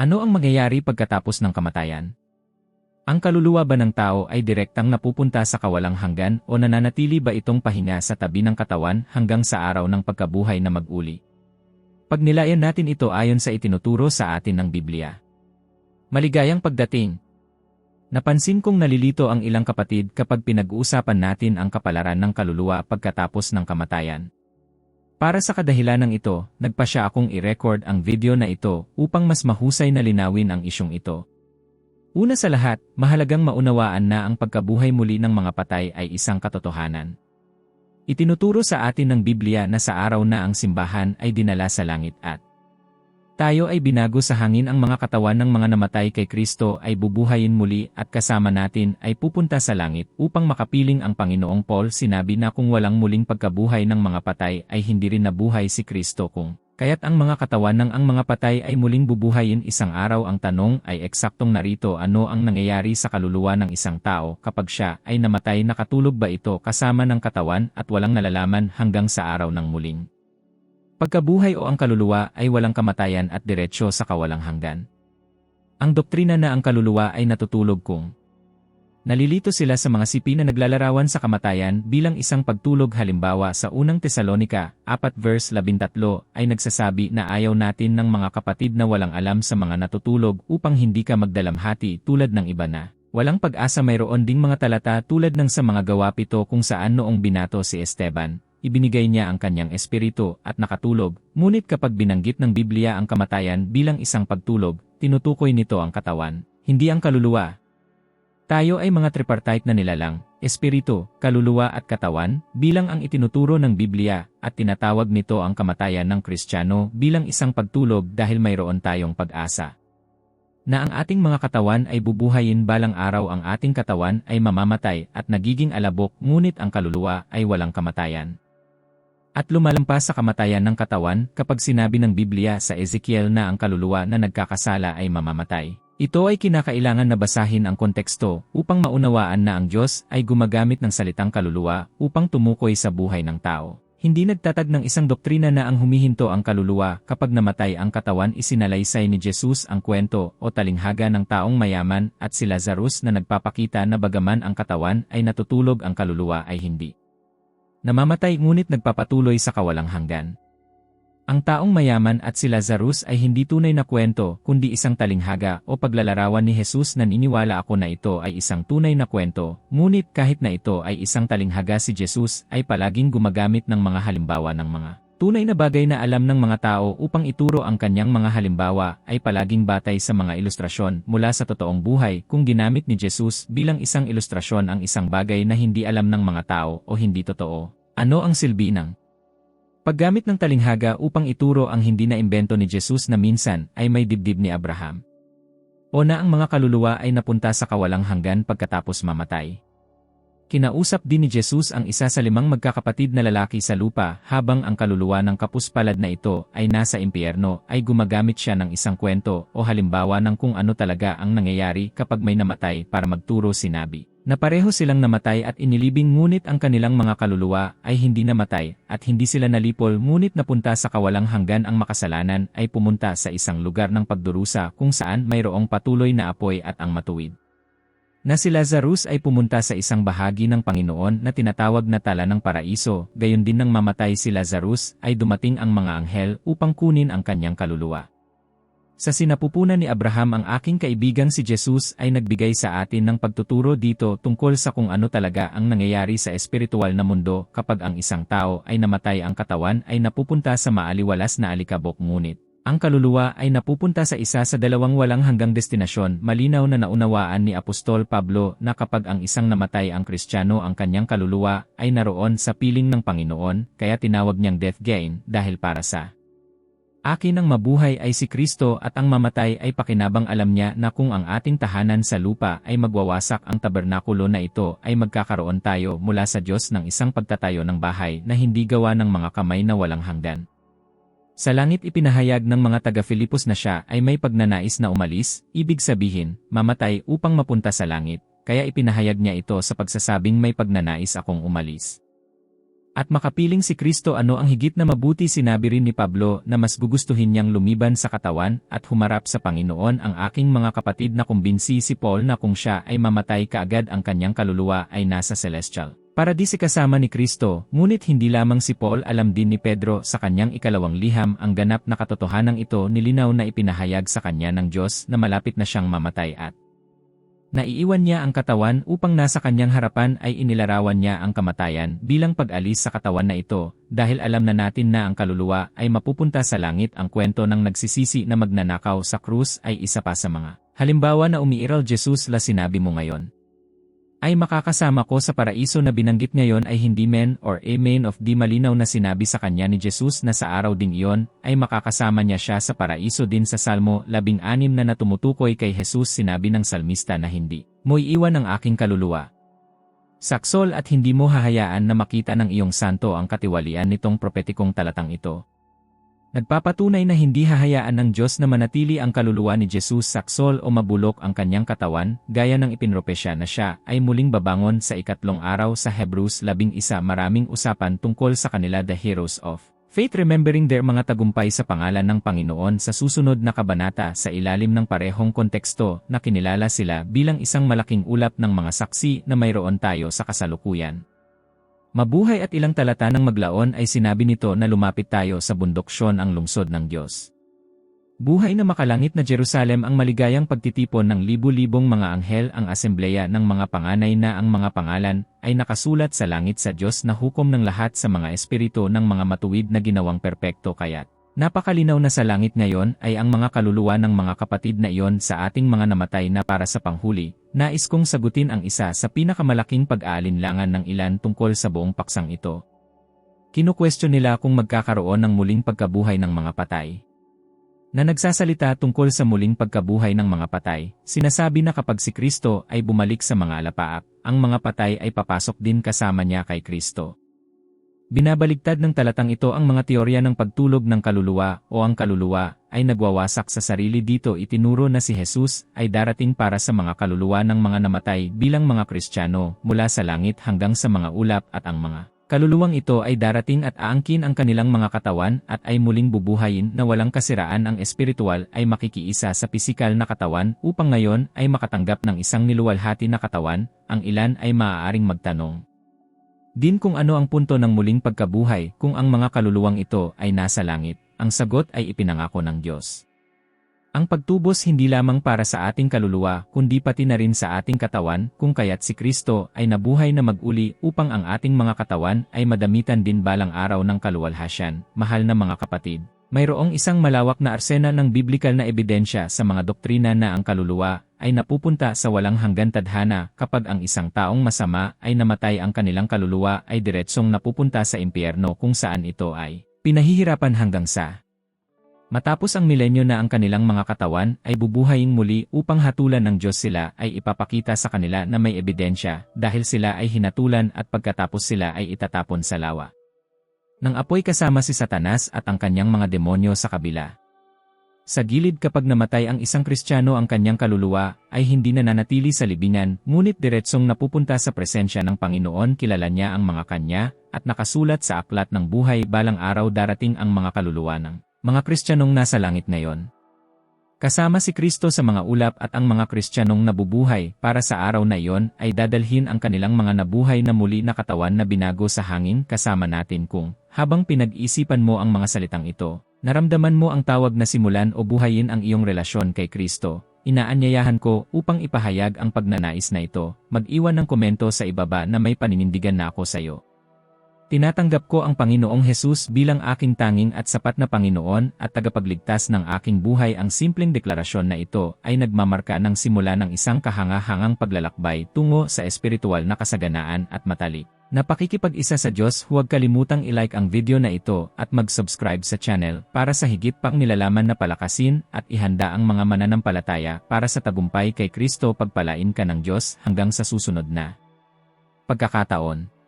Ano ang mangyayari pagkatapos ng kamatayan? Ang kaluluwa ba ng tao ay direktang napupunta sa kawalang hanggan o nananatili ba itong pahinga sa tabi ng katawan hanggang sa araw ng pagkabuhay na mag-uli? Pagnilayan natin ito ayon sa itinuturo sa atin ng Biblia. Maligayang pagdating! Napansin kong nalilito ang ilang kapatid kapag pinag-uusapan natin ang kapalaran ng kaluluwa pagkatapos ng kamatayan. Para sa kadahilanang ito, nagpa siya akong i-record ang video na ito upang mas mahusay na linawin ang isyong ito. Una sa lahat, mahalagang maunawaan na ang pagkabuhay muli ng mga patay ay isang katotohanan. Itinuturo sa atin ng Biblia na sa araw na ang simbahan ay dinala sa langit at tayo ay binago sa hangin ang mga katawan ng mga namatay kay Kristo ay bubuhayin muli at kasama natin ay pupunta sa langit upang makapiling ang Panginoong Paul sinabi na kung walang muling pagkabuhay ng mga patay ay hindi rin nabuhay si Kristo kung kaya't ang mga katawan ng ang mga patay ay muling bubuhayin isang araw ang tanong ay eksaktong narito ano ang nangyayari sa kaluluwa ng isang tao kapag siya ay namatay nakatulog ba ito kasama ng katawan at walang nalalaman hanggang sa araw ng muling. Pagkabuhay o ang kaluluwa ay walang kamatayan at diretsyo sa kawalang hanggan. Ang doktrina na ang kaluluwa ay natutulog kung Nalilito sila sa mga sipi na naglalarawan sa kamatayan bilang isang pagtulog halimbawa sa unang Tesalonika, 4 verse 13 ay nagsasabi na ayaw natin ng mga kapatid na walang alam sa mga natutulog upang hindi ka magdalamhati tulad ng iba na. Walang pag-asa mayroon ding mga talata tulad ng sa mga gawa pito kung saan noong binato si Esteban, ibinigay niya ang kanyang espiritu at nakatulog, ngunit kapag binanggit ng Biblia ang kamatayan bilang isang pagtulog, tinutukoy nito ang katawan, hindi ang kaluluwa. Tayo ay mga tripartite na nilalang, espiritu, kaluluwa at katawan, bilang ang itinuturo ng Biblia, at tinatawag nito ang kamatayan ng Kristiyano bilang isang pagtulog dahil mayroon tayong pag-asa. Na ang ating mga katawan ay bubuhayin balang araw ang ating katawan ay mamamatay at nagiging alabok ngunit ang kaluluwa ay walang kamatayan. At lumalampas sa kamatayan ng katawan kapag sinabi ng Biblia sa Ezekiel na ang kaluluwa na nagkakasala ay mamamatay. Ito ay kinakailangan na basahin ang konteksto upang maunawaan na ang Diyos ay gumagamit ng salitang kaluluwa upang tumukoy sa buhay ng tao. Hindi nagtatag ng isang doktrina na ang humihinto ang kaluluwa kapag namatay ang katawan isinalaysay ni Jesus ang kwento o talinghaga ng taong mayaman at si Lazarus na nagpapakita na bagaman ang katawan ay natutulog ang kaluluwa ay hindi. Namamatay ngunit nagpapatuloy sa kawalang hanggan. Ang taong mayaman at si Lazarus ay hindi tunay na kwento kundi isang talinghaga o paglalarawan ni Jesus na niniwala ako na ito ay isang tunay na kwento, ngunit kahit na ito ay isang talinghaga si Jesus ay palaging gumagamit ng mga halimbawa ng mga tunay na bagay na alam ng mga tao upang ituro ang kanyang mga halimbawa ay palaging batay sa mga ilustrasyon mula sa totoong buhay kung ginamit ni Jesus bilang isang ilustrasyon ang isang bagay na hindi alam ng mga tao o hindi totoo. Ano ang silbi ng Paggamit ng talinghaga upang ituro ang hindi na imbento ni Jesus na minsan ay may dibdib ni Abraham. O na ang mga kaluluwa ay napunta sa kawalang hanggan pagkatapos mamatay. Kinausap din ni Jesus ang isa sa limang magkakapatid na lalaki sa lupa habang ang kaluluwa ng kapuspalad na ito ay nasa impyerno ay gumagamit siya ng isang kwento o halimbawa ng kung ano talaga ang nangyayari kapag may namatay para magturo sinabi na pareho silang namatay at inilibing ngunit ang kanilang mga kaluluwa ay hindi namatay at hindi sila nalipol ngunit napunta sa kawalang hanggan ang makasalanan ay pumunta sa isang lugar ng pagdurusa kung saan mayroong patuloy na apoy at ang matuwid. Na si Lazarus ay pumunta sa isang bahagi ng Panginoon na tinatawag na tala ng paraiso, gayon din nang mamatay si Lazarus ay dumating ang mga anghel upang kunin ang kanyang kaluluwa. Sa sinapupunan ni Abraham ang aking kaibigang si Jesus ay nagbigay sa atin ng pagtuturo dito tungkol sa kung ano talaga ang nangyayari sa espiritual na mundo kapag ang isang tao ay namatay ang katawan ay napupunta sa maaliwalas na alikabok ngunit. Ang kaluluwa ay napupunta sa isa sa dalawang walang hanggang destinasyon malinaw na naunawaan ni Apostol Pablo na kapag ang isang namatay ang Kristiyano ang kanyang kaluluwa ay naroon sa piling ng Panginoon kaya tinawag niyang death gain dahil para sa Akin ang mabuhay ay si Kristo at ang mamatay ay pakinabang alam niya na kung ang ating tahanan sa lupa ay magwawasak ang tabernakulo na ito ay magkakaroon tayo mula sa Diyos ng isang pagtatayo ng bahay na hindi gawa ng mga kamay na walang hanggan. Sa langit ipinahayag ng mga taga-Filipos na siya ay may pagnanais na umalis, ibig sabihin, mamatay upang mapunta sa langit, kaya ipinahayag niya ito sa pagsasabing may pagnanais akong umalis. At makapiling si Kristo ano ang higit na mabuti sinabi rin ni Pablo na mas gugustuhin niyang lumiban sa katawan at humarap sa Panginoon ang aking mga kapatid na kumbinsi si Paul na kung siya ay mamatay kaagad ang kanyang kaluluwa ay nasa celestial. Para di si kasama ni Kristo, ngunit hindi lamang si Paul alam din ni Pedro sa kanyang ikalawang liham ang ganap na katotohanan ito nilinaw na ipinahayag sa kanya ng Diyos na malapit na siyang mamatay at Naiiwan niya ang katawan upang nasa kanyang harapan ay inilarawan niya ang kamatayan bilang pag-alis sa katawan na ito, dahil alam na natin na ang kaluluwa ay mapupunta sa langit ang kwento ng nagsisisi na magnanakaw sa krus ay isa pa sa mga. Halimbawa na umiiral Jesus la sinabi mo ngayon ay makakasama ko sa paraiso na binanggit ngayon ay hindi men or amen of di malinaw na sinabi sa kanya ni Jesus na sa araw ding iyon ay makakasama niya siya sa paraiso din sa Salmo 16 na natumutukoy kay Jesus sinabi ng salmista na hindi mo iiwan ang aking kaluluwa. Saksol at hindi mo hahayaan na makita ng iyong santo ang katiwalian nitong propetikong talatang ito. Nagpapatunay na hindi hahayaan ng Diyos na manatili ang kaluluwa ni Jesus saksol o mabulok ang kanyang katawan, gaya ng ipinropesya na siya ay muling babangon sa ikatlong araw sa Hebrews 11 maraming usapan tungkol sa kanila the heroes of faith remembering their mga tagumpay sa pangalan ng Panginoon sa susunod na kabanata sa ilalim ng parehong konteksto na kinilala sila bilang isang malaking ulap ng mga saksi na mayroon tayo sa kasalukuyan. Mabuhay at ilang talata ng maglaon ay sinabi nito na lumapit tayo sa bundok Sion ang lungsod ng Diyos. Buhay na makalangit na Jerusalem ang maligayang pagtitipon ng libu-libong mga anghel ang asembleya ng mga panganay na ang mga pangalan ay nakasulat sa langit sa Diyos na hukom ng lahat sa mga espiritu ng mga matuwid na ginawang perpekto kaya't. Napakalinaw na sa langit ngayon ay ang mga kaluluwa ng mga kapatid na iyon sa ating mga namatay na para sa panghuli. Nais kong sagutin ang isa sa pinakamalaking pag-aalinlangan ng ilan tungkol sa buong paksang ito. Kinukwestiyon nila kung magkakaroon ng muling pagkabuhay ng mga patay. Na nagsasalita tungkol sa muling pagkabuhay ng mga patay, sinasabi na kapag si Kristo ay bumalik sa mga alapaap, ang mga patay ay papasok din kasama niya kay Kristo. Binabaligtad ng talatang ito ang mga teorya ng pagtulog ng kaluluwa o ang kaluluwa ay nagwawasak sa sarili dito itinuro na si Jesus ay darating para sa mga kaluluwa ng mga namatay bilang mga Kristiyano mula sa langit hanggang sa mga ulap at ang mga kaluluwang ito ay darating at aangkin ang kanilang mga katawan at ay muling bubuhayin na walang kasiraan ang espiritual ay makikiisa sa pisikal na katawan upang ngayon ay makatanggap ng isang niluwalhati na katawan, ang ilan ay maaaring magtanong, Din kung ano ang punto ng muling pagkabuhay kung ang mga kaluluwang ito ay nasa langit, ang sagot ay ipinangako ng Diyos. Ang pagtubos hindi lamang para sa ating kaluluwa kundi pati na rin sa ating katawan kung kaya't si Kristo ay nabuhay na maguli upang ang ating mga katawan ay madamitan din balang araw ng kaluwalhasyan, mahal na mga kapatid. Mayroong isang malawak na arsenal ng biblikal na ebidensya sa mga doktrina na ang kaluluwa ay napupunta sa walang hanggan tadhana kapag ang isang taong masama ay namatay ang kanilang kaluluwa ay diretsong napupunta sa impyerno kung saan ito ay pinahihirapan hanggang sa Matapos ang milenyo na ang kanilang mga katawan ay bubuhayin muli upang hatulan ng Diyos sila ay ipapakita sa kanila na may ebidensya dahil sila ay hinatulan at pagkatapos sila ay itatapon sa lawa ng apoy kasama si Satanas at ang kanyang mga demonyo sa kabila. Sa gilid kapag namatay ang isang Kristiyano ang kanyang kaluluwa, ay hindi na nanatili sa libingan, ngunit diretsong napupunta sa presensya ng Panginoon kilala niya ang mga kanya, at nakasulat sa aklat ng buhay balang araw darating ang mga kaluluwa ng mga Kristiyanong nasa langit ngayon. Kasama si Kristo sa mga ulap at ang mga Kristiyanong nabubuhay para sa araw na iyon ay dadalhin ang kanilang mga nabuhay na muli na katawan na binago sa hangin kasama natin kung habang pinag-isipan mo ang mga salitang ito, naramdaman mo ang tawag na simulan o buhayin ang iyong relasyon kay Kristo. Inaanyayahan ko upang ipahayag ang pagnanais na ito, mag-iwan ng komento sa ibaba na may paninindigan na ako sa iyo. Tinatanggap ko ang Panginoong Hesus bilang aking tanging at sapat na Panginoon at tagapagligtas ng aking buhay. Ang simpleng deklarasyon na ito ay nagmamarka ng simula ng isang kahanga-hangang paglalakbay tungo sa espiritual na kasaganaan at matalik. Napakikipag-isa sa Diyos huwag kalimutang ilike ang video na ito at mag-subscribe sa channel para sa higit pang nilalaman na palakasin at ihanda ang mga mananampalataya para sa tagumpay kay Kristo pagpalain ka ng Diyos hanggang sa susunod na pagkakataon.